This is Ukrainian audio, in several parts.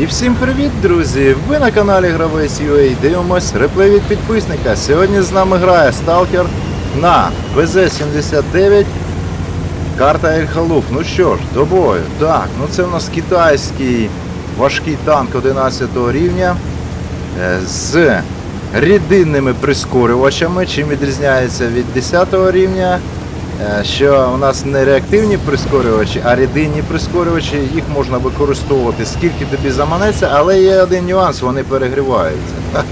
І всім привіт, друзі! Ви на каналі Гравець UA дивимось реплей від підписника. Сьогодні з нами грає Сталкер на ВЗ-79 карта Ель Халуф. Ну що ж, до бою. Так, ну це у нас китайський важкий танк 11 рівня е, з рідинними прискорювачами. Чим відрізняється від 10 рівня? Е, Що у нас не реактивні прискорювачі, а рідинні прискорювачі, їх можна використовувати скільки тобі заманеться, але є один нюанс, вони перегріваються.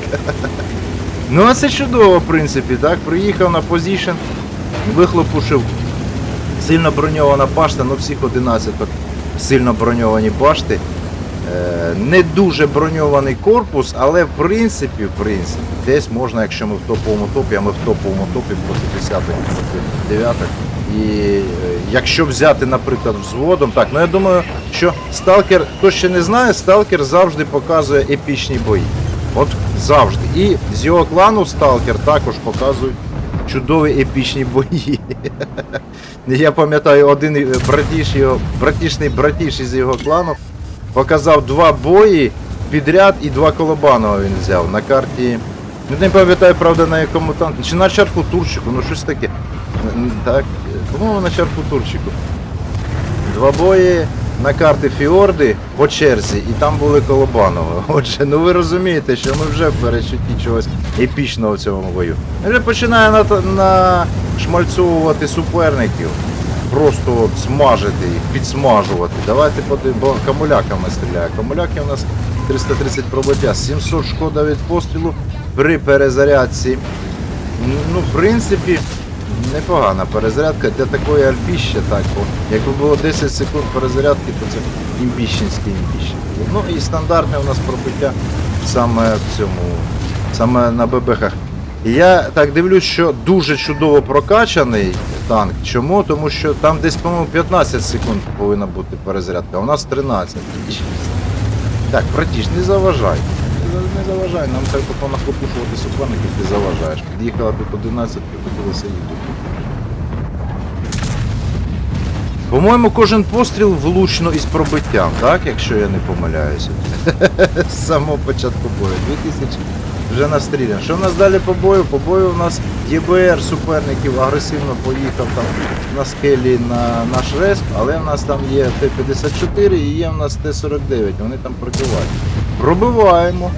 Ну а це чудово, в принципі, так. Приїхав на позішн, вихлопушив сильно броньована башта, ну всіх 11 сильно броньовані башти. Е, Не дуже броньований корпус, але в принципі, в принципі, десь можна, якщо ми в топовому топі, а ми в топовому топі проти 10 проти 9 І е, якщо взяти, наприклад, взводом, так, ну я думаю, що Сталкер, хто ще не знає, Сталкер завжди показує епічні бої. От завжди. І з його клану Сталкер також показують чудові епічні бої. Я пам'ятаю, один братіш його, братішний братіш із його клану показав два бої підряд і два колобанова він взяв на карті. Ну, Не пам'ятаю, правда, на якому танку. Чи на чарку Турчику, ну щось таке. Так, по-моєму, на чарку Турчику. Два бої на карти Фіорди по черзі, і там були Колобанова. Отже, ну ви розумієте, що ми вже перечутті чогось епічного в цьому бою. Він вже починає на, нашмальцовувати суперників. Просто от смажити їх, підсмажувати. Давайте подивимо, бо камуляками стріляє. Камуляки у нас 330 пробиття, 700 шкода від пострілу при перезарядці. Ну, в принципі, непогана перезарядка для такої альпіща, так. Бо якби було 10 секунд перезарядки, то це імбіщенське імбіще. Ну і стандартне у нас пробиття саме в цьому, саме на ББХах. Я так дивлюсь, що дуже чудово прокачаний танк. Чому? Тому що там десь, по-моєму, 15 секунд повинна бути перезарядка, а у нас 13. Так, братіш, не заважай. Не- заважай, нам треба понахлопушувати суперників, ти заважаєш. Під'їхала тут 11, хотілося їхати. По-моєму, кожен постріл влучно із пробиттям, так, якщо я не помиляюся. З самого початку бою. 2000 вже настрілян. Що в нас далі по бою? По бою у нас ЄБР суперників агресивно поїхав там на скелі на наш респ, але в нас там є Т-54 і є в нас Т-49, вони там пробивають. Пробиваємо.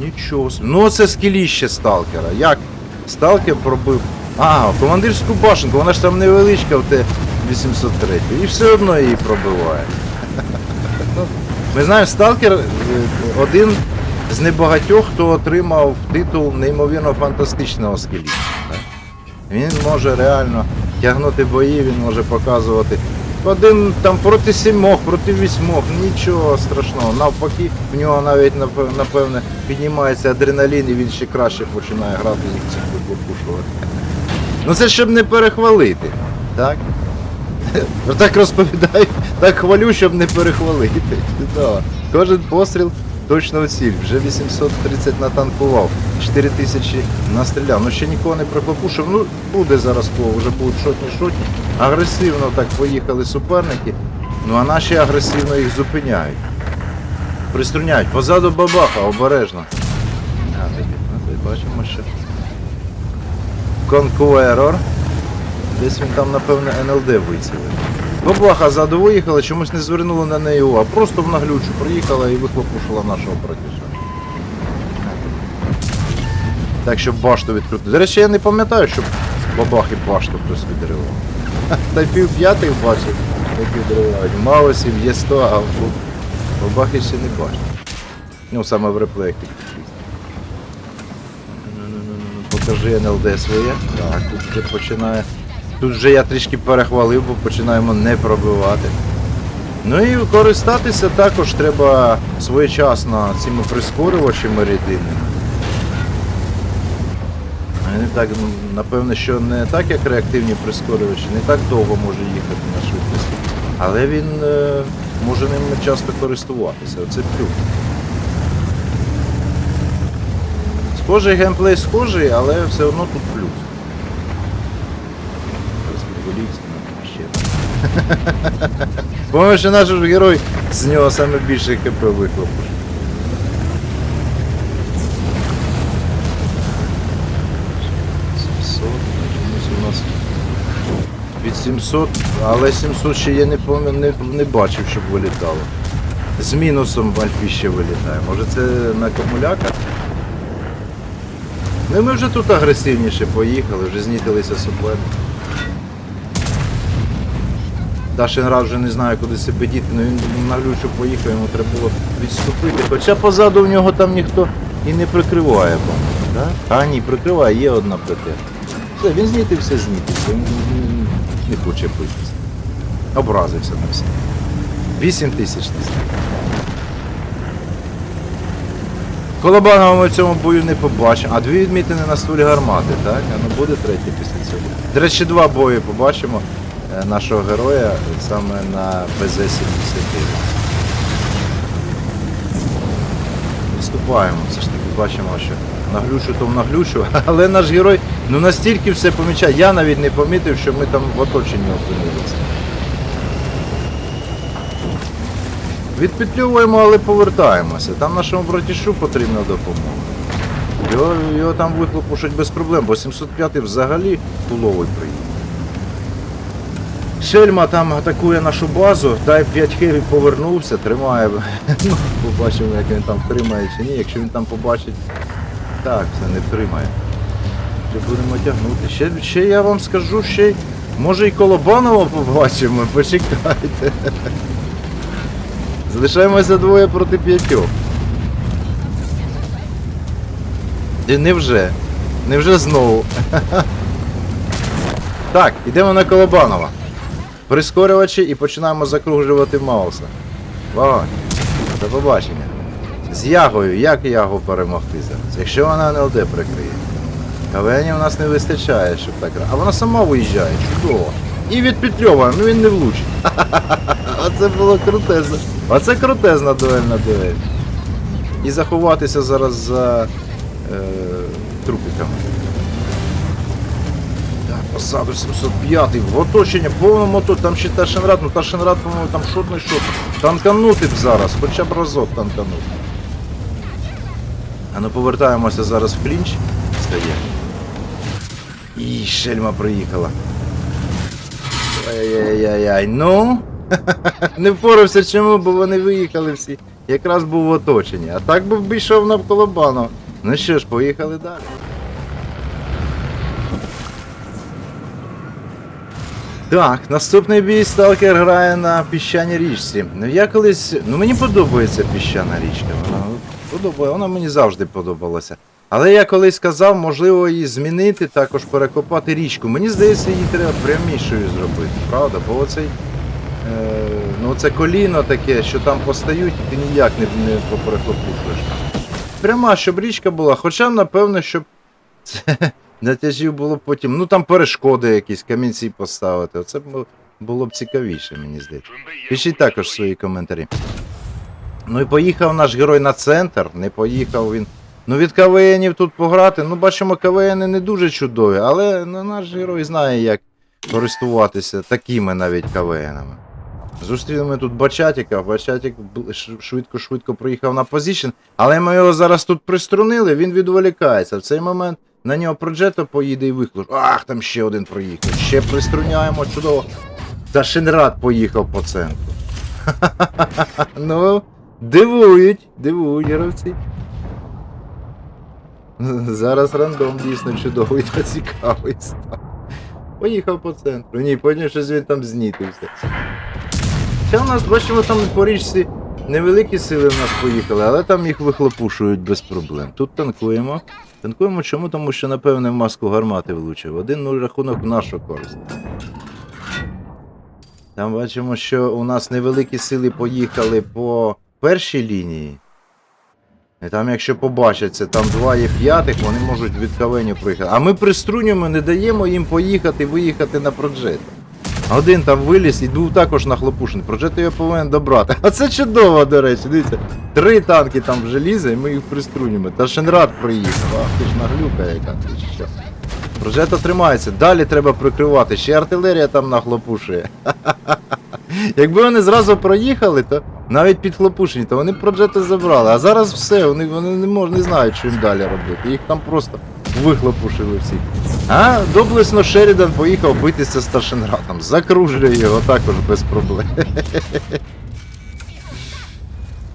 Нічого. Ну це скеліще сталкера. Як сталкер пробив. А, командирську башенку, вона ж там невеличка в Т-803. І все одно її пробиває. Ми знаємо, сталкер е, один з небагатьох, хто отримав титул неймовірно фантастичного скеліста. так. Він може реально тягнути бої, він може показувати. Один там проти сімох, проти вісьмох, нічого страшного. Навпаки, в нього навіть напевне піднімається адреналін і він ще краще починає грати їх цих випушувати. Ну це щоб не перехвалити, так? Ну, Так розповідаю, так хвалю, щоб не перехвалити. Да. Кожен постріл точно в ціль. Вже 830 натанкував, 4000 настріляв. Ну ще нікого не прихлопушив. Ну буде зараз кого, вже будуть шотні-шотні. Агресивно так поїхали суперники. Ну а наші агресивно їх зупиняють. Приструняють. Позаду бабаха, обережно. А, бачимо ще. Конкуерор. Десь він там, напевне, НЛД вицілив. Бабаха ззаду виїхала, чомусь не звернули на неї увагу. Просто в наглючу приїхала і вихлопушила нашого братіша. Так, щоб башту відкрути. До речі, я не пам'ятаю, щоб бабахи башту хтось відривав. Та пів п'ятих бачив, як відривають. Маусів є 100, а в- бабахи ще не бачив. Ну, саме в реплеях Покажи НЛД своє. Так, тут починає. Тут вже я трішки перехвалив, бо починаємо не пробивати. Ну і користатися також треба своєчасно цими прискорювачами рідинними. Вони так, ну, напевне, що не так, як реактивні прискорювачі, не так довго може їхати на швидкості. Але він е, може ними часто користуватися. Оце плюс. Схожий геймплей схожий, але все одно тут плюс. По-моєму, що наш герой З нього саме більше у нас від 700, але 700 ще я не, не, не бачив, щоб вилітало. З мінусом в Альфі ще вилітає. Може це на акумулятор? Ну ми вже тут агресивніше поїхали, вже знітилися суплети. Дашин раз вже не знає, куди себе діти, але він на глючу поїхав, йому треба було відступити. Хоча позаду в нього там ніхто і не прикриває, по-моєму. А ні, прикриває, є одна ПТ. Все, він знітився, знітився, він не хоче битися. Образився на все. 8 тисяч знаю. Колобанова ми в цьому бою не побачимо. А дві відмітини на стволі гармати, так? А ну буде третє після цього. До речі, два бої побачимо нашого героя саме на БЗ-79. Виступаємо, все ж таки бачимо, що наглючу, то наглючу, але наш герой ну настільки все помічає. Я навіть не помітив, що ми там в оточенні опинилися. Відпетлюємо, але повертаємося. Там нашому братішу потрібна допомога. Його, його там вихлопушать без проблем, бо 705 взагалі пуловий приїхав. Шельма там атакує нашу базу, Type 5 Heavy повернувся, тримає. Ну, побачимо, як він там втримає чи ні. Якщо він там побачить. Так, це не втримає. Вже будемо тягнути. Ще, ще я вам скажу, ще й може і Колобанова побачимо, почекайте. Залишаємося двоє проти п'ятьох. І невже? Невже знову? Так, йдемо на Колобанова. Прискорювачі і починаємо закружувати Мауса. Вогонь. До побачення. З Ягою, як Ягу перемогти зараз? Якщо вона не ЛД прикриє. КВНів у нас не вистачає, щоб так. А вона сама виїжджає, чудово. І відпетльовує, ну він не влучить. Оце було крутезно. Оце крутезна дуельна дуель. І заховатися зараз за е, трупиками. Позаду 705 в оточення, повно мото, там ще Ташенрад, ну Ташенрад, по-моєму, там шот не. Танканути б зараз, хоча б разок танканути. А ну повертаємося зараз в клінч. Стає. І шельма приїхала. Ай-яй-яй-яй, ну. Не впорався чому, бо вони виїхали всі. Якраз був в оточенні. А так би йшов навколо бану. Ну що ж, поїхали далі. Так, наступний бій Сталкер грає на піщаній річці. Ну я колись. Ну мені подобається піщана річка. Вона подобає, вона мені завжди подобалася. Але я колись казав, можливо, її змінити, також перекопати річку. Мені здається, її треба прямішою зробити, правда? Бо оцей. Е, ну це коліно таке, що там постають, і ти ніяк не, не поперехлопушуєш. Пряма, щоб річка була, хоча, напевно, щоб це натяжів було б потім. Ну там перешкоди якісь, камінці поставити. Оце було б цікавіше, мені здається. Пишіть також свої коментарі. Ну і поїхав наш герой на центр, не поїхав він. Ну від КВНів тут пограти. Ну бачимо, КВНи не дуже чудові, але ну, наш герой знає, як користуватися такими навіть КВНами. Зустріли тут Бачатіка, Бачатік швидко-швидко приїхав на позицію, але ми його зараз тут приструнили, він відволікається. В цей момент на нього проджето поїде і виклуш. Ах, там ще один проїхав. Ще приструняємо, чудово. Та Шинрад поїхав по центру. ну, дивують, дивують гравці. Зараз рандом дійсно чудовий та цікавий став. Поїхав по центру. Ні, потім щось він там знітився. Хоча у нас, бачимо, там по річці невеликі сили в нас поїхали, але там їх вихлопушують без проблем. Тут танкуємо. Танкуємо чому? Тому що, напевне, маску гармати влучив. 1-0 рахунок в нашу користь. Там бачимо, що у нас невеликі сили поїхали по першій лінії. І там, якщо побачаться, там два є п'ятих, вони можуть від кавеню приїхати. А ми приструнюємо, не даємо їм поїхати, виїхати на проджет. Один там виліз і був також нахлопушений. Проджет його повинен добрати. А це чудово, до речі. Дивіться, три танки там вже лізе, і ми їх приструнюємо. Та Шенрад приїхав. Ах, ти ж наглюка яка ти що. Проджета тримається, далі треба прикривати. Ще артилерія там нахлопушує. Якби вони зразу проїхали, то Навіть підхлопушені, то вони проджети забрали. А зараз все, вони, вони не можуть, не знають, що їм далі робити. Їх там просто вихлопушили всі. А доблесно Шерідан поїхав битися з старшингратом. Закружує його також без проблем.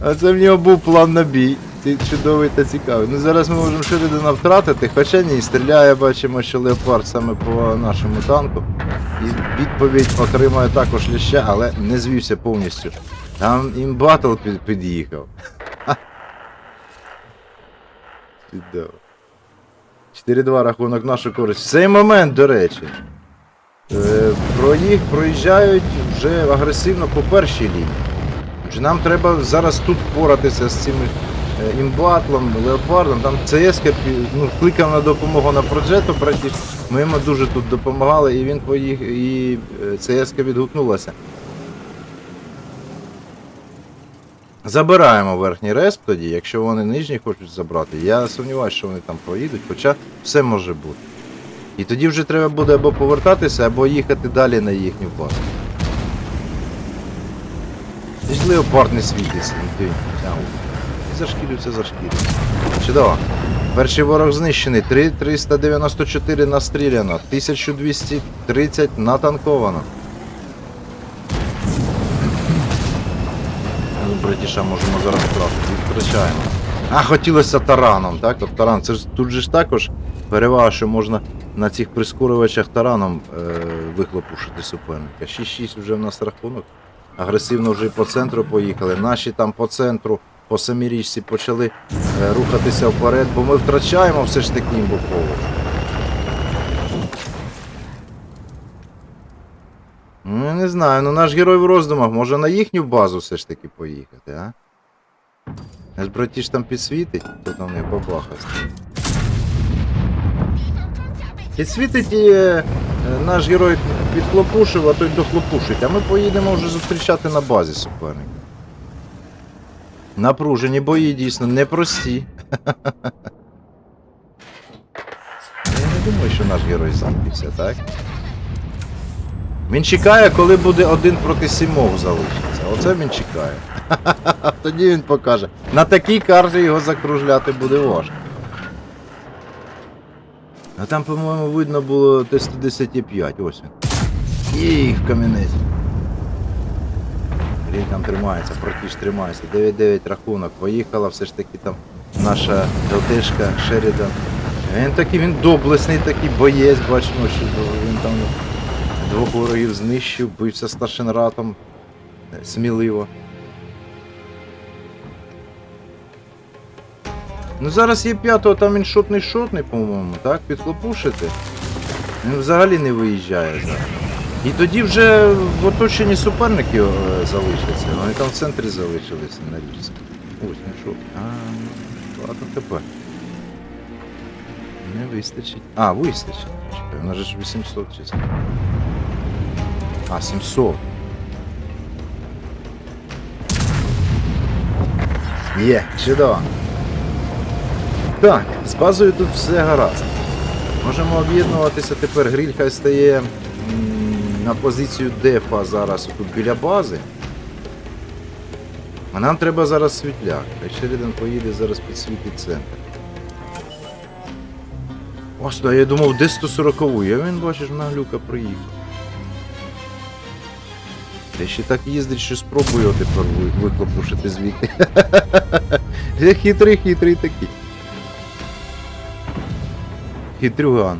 А це в нього був план на бій. Ти чудовий та цікавий. Ну зараз ми можемо Шерідана втратити, хоча ні, стріляє, бачимо, що леопард саме по нашому танку. І відповідь отримує також ляща, але не звівся повністю. Там імбатл під, під'їхав. Ха. Чудово. 4-2 рахунок нашу користь. В цей момент, до речі. Е, про їх проїжджають вже агресивно по першій лінії. Отже, нам треба зараз тут впоратися з цими е, імбатлом, леопардом. Там ЦС ну, кликав на допомогу на проджету. Ми йому дуже тут допомагали, і він поїхав, і ЦС відгукнулася. Забираємо верхній респ тоді, якщо вони нижній хочуть забрати. Я сумніваюся, що вони там проїдуть, хоча все може бути. І тоді вже треба буде або повертатися, або їхати далі на їхню базу. Ти ж леопард не світиться, ти. Ау. Зашкілюється, зашкілюється. Чудово. Перший ворог знищений. 3 394 настріляно, 1230 натанковано. Ну, можемо зараз втратити. Відвтрачаємо. А, хотілося тараном, так? От таран. Це ж тут же ж також перевага, що можна на цих прискорювачах тараном е, вихлопушити суперника. 6-6 вже в нас рахунок. Агресивно вже по центру поїхали. Наші там по центру, по самій річці почали е, рухатися вперед, бо ми втрачаємо все ж таки імбоково. Ну, я не знаю, ну наш герой в роздумах може на їхню базу все ж таки поїхати, а? Наш братіш там підсвітить, хто там не бабахасть. Підсвітить і е, наш герой підхлопушив, а той дохлопушить, а ми поїдемо вже зустрічати на базі суперника. Напружені бої дійсно непрості. Я не думаю, що наш герой зампівся, так? Він чекає, коли буде один проти сімох залишиться. Оце він чекає. Тоді він покаже. На такій карті його закружляти буде важко. А там, по-моєму, видно було Т-110,5, ось він. Їх камінець. Він там тримається, протіж тримається. 9-9 рахунок. Поїхала все ж таки там наша ЛТшка Шерідан. Він такий, він доблесний такий боєць, бачимо, що він там двох ворогів знищив, бився старшинратом е, сміливо. Ну зараз є п'ятого, там він шотний шотний, по-моєму, так? Підхлопушити. Він взагалі не виїжджає зараз. І тоді вже в оточенні суперників е, залишаться. Вони там в центрі залишилися на річці. Ось він що. А, ладно тепер. Не вистачить. А, вистачить. Чекай, у нас же ж 800 чисто. А, 700. Є, чудово. Так, з базою тут все гаразд. Можемо об'єднуватися тепер. Гриль хай стає на позицію дефа зараз тут біля бази. А нам треба зараз світляк. Хай Шерідан поїде зараз підсвітить центр. Ось, да, я думав, де 140-у, я він бачиш, на глюка приїхав. Я ще так їздить, що спробую тепер ви- виклопушити звідти. Хитрий, хитрий такий. Хитрюган.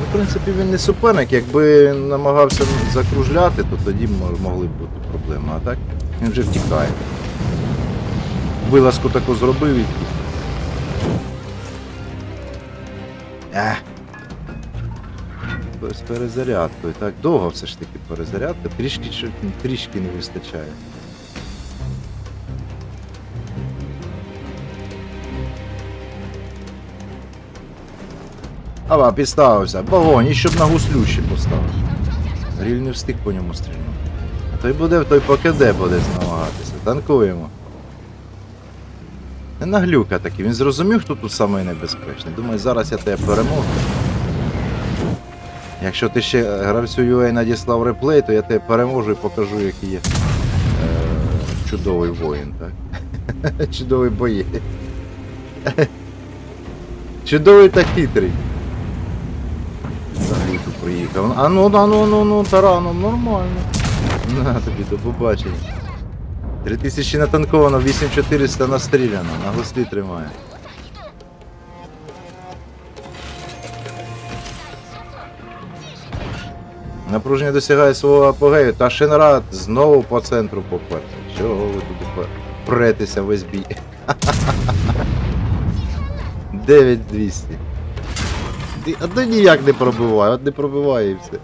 Ну, в принципі, він не суперник. Якби намагався закружляти, то тоді могли б бути проблеми. А так він вже втікає. Вилазку таку зробив і. Ех. З перезарядкою. Так, довго все ж таки перезарядка, трішки, трішки не вистачає. Ава, підставився. Вогонь, і щоб на гуслю ще поставив. Гріль не встиг по ньому стрільнути. А той буде, той покиде буде намагатися. Танкуємо. Не наглюка такий, він зрозумів, хто тут самий небезпечний. Думаю, зараз я тебе переможу. Якщо ти ще гравцю UA надіслав реплей, то я тебе переможу і покажу, який є е, чудовий воїн, так? чудовий боєць. чудовий та хитрий. Загрузку приїхав. А ну, а ну, ну, ну, тараном, нормально. На тобі до побачення. 3000 натанковано, 8400 настріляно, на гуслі тримає. Напруження досягає свого апогею, та Шинрад знову по центру поперся. Чого ви тут претеся весь бій? 9200. Ти- А то ніяк не пробиває, от не пробиває і все.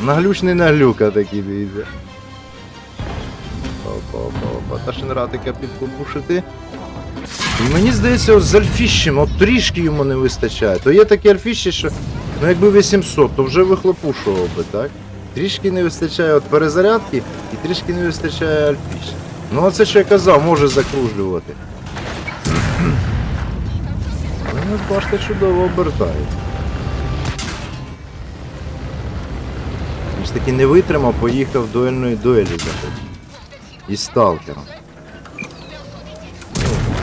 Наглючний наглюка такий дивіться. Опа-опа-опа. Та Шинратика підпушити. І мені здається, от з альфіщем, от трішки йому не вистачає. То є такі альфіщі, що ну якби 800, то вже вихлопушував би, так? Трішки не вистачає от перезарядки і трішки не вистачає альфіща. Ну оце що я казав, може закружлювати. Але ну, бачите, чудово обертає. Він ж таки не витримав, поїхав дуельної дуелі захотів. Із сталкером.